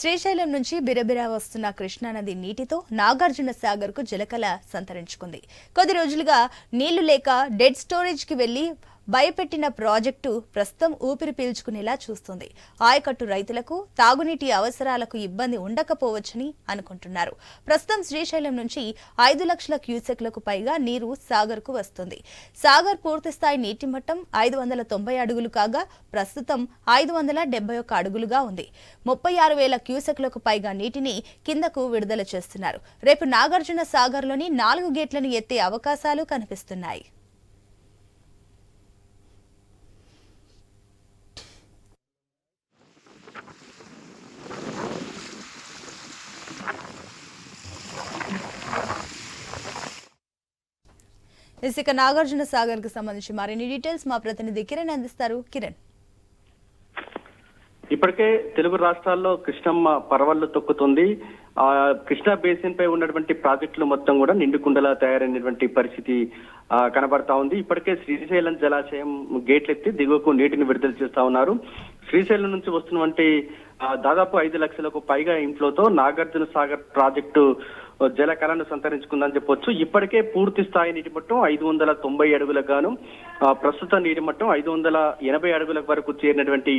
శ్రీశైలం నుంచి బిరబిరా వస్తున్న కృష్ణానది నీటితో నాగార్జున సాగర్కు జలకళ సంతరించుకుంది. కొద్ది రోజులుగా నీళ్ళు లేక డెడ్ స్టోరేజ్కి వెళ్ళి భయపెట్టిన ప్రాజెక్టు ప్రస్తుతం ఊపిరి పీల్చుకునేలా చూస్తుంది. ఆయకట్టు రైతులకు తాగునీటి అవసరాలకు ఇబ్బంది ఉండకపోవచ్చని అనుకుంటున్నారు. ప్రస్తుతం శ్రీశైలం నుంచి ఐదు లక్షల క్యూసెక్లకు పైగా నీరు సాగర్కు వస్తుంది. సాగర్ పూర్తిస్థాయి నీటి మట్టం ఐదు వందల తొంభై అడుగులు కాగా ప్రస్తుతం ఐదు వందల డెబ్బై ఒక్క అడుగులుగా ఉంది. ముప్పై ఆరు వేల క్యూసెక్లకు పైగా నీటిని కిందకు విడుదల చేస్తున్నారు. రేపు నాగార్జున సాగర్లోని నాలుగు గేట్లను ఎత్తే అవకాశాలు కనిపిస్తున్నాయి. ఇసుక నాగార్జున సాగర్కు సంబంధించి మరిన్ని డీటెయిల్స్ మా ప్రతినిధి కిరణ్ అందిస్తారు. కిరణ్. ఇప్పటికే తెలుగు రాష్ట్రాల్లో కృష్ణమ్మ పర్వాలు తొక్కుతుంది. ఆ కృష్ణా బేసిన్ పై ఉన్నటువంటి ప్రాజెక్టులు మొత్తం కూడా నిండుకుండలా తయారైనటువంటి పరిస్థితి కనబడతా ఉంది. ఇప్పటికే శ్రీశైలం జలాశయం గేట్లు ఎత్తి దిగువకు నీటిని విడుదల చేస్తా ఉన్నారు. శ్రీశైలం నుంచి వస్తున్నటువంటి దాదాపు ఐదు లక్షలకు పైగా ఇంట్లోతో నాగార్జున సాగర్ ప్రాజెక్టు జలకళను సంతరించుకుందని చెప్పొచ్చు. ఇప్పటికే పూర్తి స్థాయి నీటి మట్టం ఐదు వందల తొంభై అడుగులకు గాను ఆ, ప్రస్తుత నీటి మట్టం ఐదు వందల ఎనభై అడుగుల వరకు చేరినటువంటి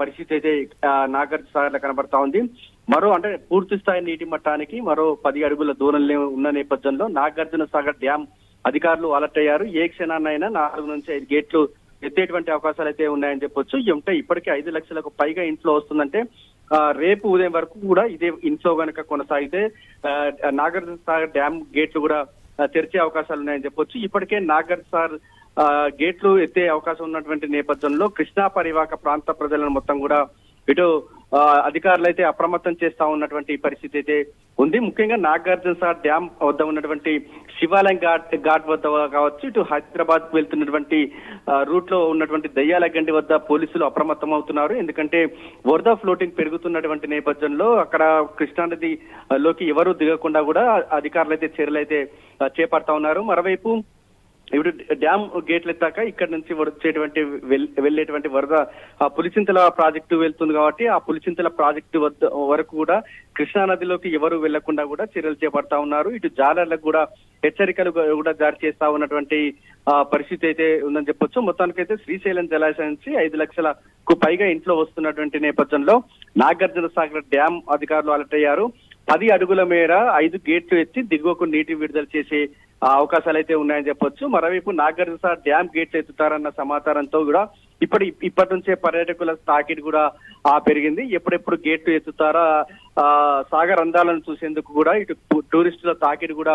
పరిస్థితి అయితే ఆ, సాగర్లో కనబడతా ఉంది. మరో అంటే పూర్తి స్థాయి నీటి మట్టానికి మరో పది అడుగుల దూరంలో ఉన్న నేపథ్యంలో నాగార్జున సాగర్ డ్యాం అధికారులు అలర్ట్ అయ్యారు. ఏ క్షణాన్నైనా నాలుగు నుంచి ఐదు గేట్లు ఎత్తేటువంటి అవకాశాలు అయితే ఉన్నాయని చెప్పొచ్చు. అంటే ఇప్పటికే ఐదు లక్షలకు పైగా ఇంట్లో వస్తుందంటే రేపు ఉదయం వరకు కూడా ఇదే ఇంట్లో కనుక కొనసాగితే ఆ, నాగార్జున సాగర్ డ్యామ్ గేట్లు కూడా తెరిచే అవకాశాలు ఉన్నాయని చెప్పొచ్చు. ఇప్పటికే నాగార్జున సార్ ఆ, గేట్లు ఎత్తే అవకాశం ఉన్నటువంటి నేపథ్యంలో కృష్ణా పరివాహక ప్రాంత ప్రజలను మొత్తం కూడా ఇటు అధికారులు అయితే అప్రమత్తం చేస్తా ఉన్నటువంటి పరిస్థితి అయితే ఉంది. ముఖ్యంగా నాగార్జున సార్ డ్యామ్ వద్ద ఉన్నటువంటి శివాలయం ఘాట్ ఘాట్ వద్ద కావచ్చు ఇటు హైదరాబాద్ వెళ్తున్నటువంటి రూట్లో ఉన్నటువంటి దయ్యాల గండి వద్ద పోలీసులు అప్రమత్తం అవుతున్నారు. ఎందుకంటే వరద ఫ్లోటింగ్ పెరుగుతున్నటువంటి నేపథ్యంలో అక్కడ కృష్ణానది లోకి ఎవరు దిగకుండా కూడా అధికారులు అయితే చర్యలు అయితే చేపడతా ఉన్నారు. మరోవైపు ఇప్పుడు డ్యామ్ గేట్లు ఎత్తాక ఇక్కడ నుంచి వచ్చేటువంటి వెళ్ళేటువంటి వరద ఆ పులిచింతల ప్రాజెక్టు వెళ్తుంది కాబట్టి ఆ పులిచింతల ప్రాజెక్టు వద్ద వరకు కూడా కృష్ణా నదిలోకి ఎవరు వెళ్ళకుండా కూడా చర్యలు చేపడతా ఉన్నారు. ఇటు జాలర్లకు కూడా హెచ్చరికలు కూడా జారీ చేస్తా ఉన్నటువంటి ఆ, పరిస్థితి అయితే ఉందని చెప్పొచ్చు. మొత్తానికైతే శ్రీశైలం జలాశయం నుంచి ఐదు లక్షలకు పైగా ఇంట్లో వస్తున్నటువంటి నేపథ్యంలో నాగార్జున సాగర్ డ్యామ్ అధికారులు అలర్ట్ అయ్యారు. పది అడుగుల మేర ఐదు గేట్లు ఎత్తి దిగువకు నీటి విడుదల చేసే అవకాశాలు అయితే ఉన్నాయని చెప్పొచ్చు. మరోవైపు నాగార్జున డ్యామ్ గేట్లు ఎత్తుతారన్న సమాచారంతో కూడా ఇప్పటి ఇప్పటి నుంచే పర్యాటకుల తాకిడి కూడా ఆ పెరిగింది. ఎప్పుడెప్పుడు గేట్లు ఎత్తుతారా ఆ సాగర్ అందాలను చూసేందుకు కూడా ఇటు టూరిస్టుల తాకిడి కూడా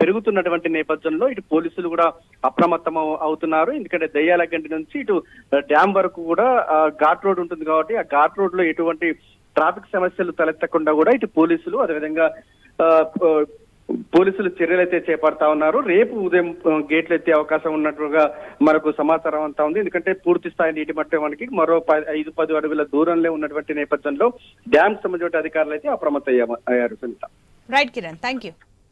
పెరుగుతున్నటువంటి నేపథ్యంలో ఇటు పోలీసులు కూడా అప్రమత్తం అవుతున్నారు. ఎందుకంటే దయ్యాల గంటి నుంచి ఇటు డ్యామ్ వరకు కూడా ఘాట్ రోడ్ ఉంటుంది కాబట్టి ఆ ఘాట్ రోడ్లో ఎటువంటి ట్రాఫిక్ సమస్యలు తలెత్తకుండా కూడా ఇటు పోలీసులు అదేవిధంగా ఆ, పోలీసులు చర్యలు అయితే చేపడతా ఉన్నారు. రేపు ఉదయం గేట్లు ఎత్తే అవకాశం ఉన్నట్టుగా మనకు సమాచారం అంతా ఉంది. ఎందుకంటే పూర్తి స్థాయి నీటి మట్టమానికి మరో ఐదు పది అడుగుల దూరంలో ఉన్నటువంటి నేపథ్యంలో డ్యామ్ సంబంధించిన అధికారులు అయితే అప్రమత్త అయ్యారు Sunitha. Right Kiran thank you